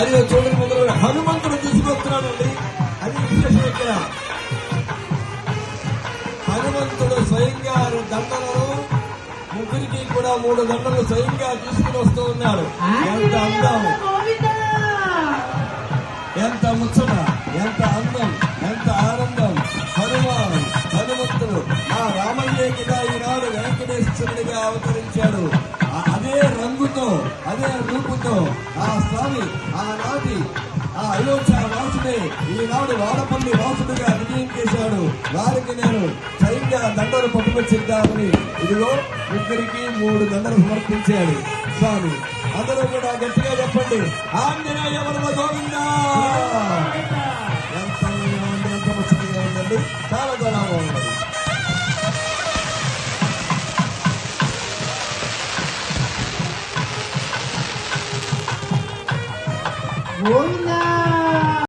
అది చూడండి మొదలు హనుమంతుడు తీసుకొస్తున్నాడండి. అది విశేషం ఇక్కడ హనుమంతుడు స్వయంగా దండలను ముగ్గురికి కూడా మూడు దండలు స్వయంగా తీసుకుని వస్తూ ఉన్నాడు ఎంత అందం. ఎంత ముచ్చట ఎంత అందం ఎంత ఆనందం. హనుమాన్ హనుమంతుడు ఆ రామయ్య కదా ఈనాడు వెంకటేశ్వరుడిగా అవతరించాడు. అదే రంగుతో అదే రూపుతో ఆ స్వామి ఆనాటి ఆ అయోధ్య వాసుడే ఈనాడు వాడపల్లి వాసుడుగా విజయం చేశాడు వారికి నేను స్వయంగా దండలు పట్టుకొచ్చిద్దామని ఇదిగో ఇద్దరికి మూడు దండలు సమర్పించాడు స్వామి అందరూ కూడా గట్టిగా చెప్పండి ఆంజనేయ వరద గోవిందా ఎంత ఉందండి చాలా చాలా బాగుంది గోవిందా